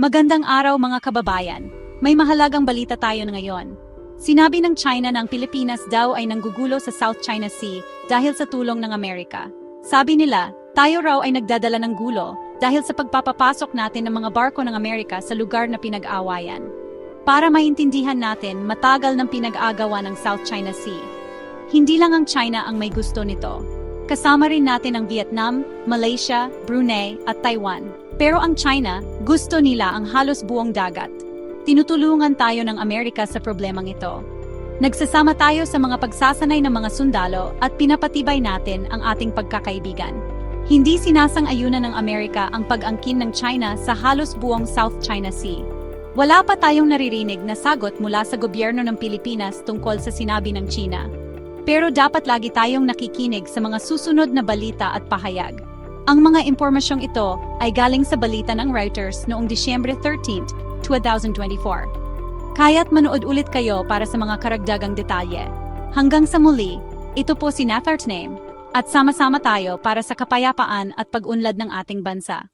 Magandang araw mga kababayan. May mahalagang balita tayo ngayon. Sinabi ng China na ang Pilipinas daw ay nanggugulo sa South China Sea dahil sa tulong ng Amerika. Sabi nila, tayo raw ay nagdadala ng gulo dahil sa pagpapapasok natin ng mga barko ng Amerika sa lugar na pinag-awayan. Para maintindihan natin, matagal ng pinag-agawa ng South China Sea. Hindi lang ang China ang may gusto nito. Kasama rin natin ang Vietnam, Malaysia, Brunei at Taiwan. Pero ang China, gusto nila ang halos buong dagat. Tinutulungan tayo ng Amerika sa problemang ito. Nagsasama tayo sa mga pagsasanay ng mga sundalo at pinapatibay natin ang ating pagkakaibigan. Hindi sinasang-ayunan ng Amerika ang pag-angkin ng China sa halos buong South China Sea. Wala pa tayong naririnig na sagot mula sa gobyerno ng Pilipinas tungkol sa sinabi ng China. Pero dapat lagi tayong nakikinig sa mga susunod na balita at pahayag. Ang mga impormasyong ito ay galing sa balita ng Reuters noong Disyembre 13, 2024. Kaya't manood ulit kayo para sa mga karagdagang detalye. Hanggang sa muli, ito po si Name at sama-sama tayo para sa kapayapaan at pag-unlad ng ating bansa.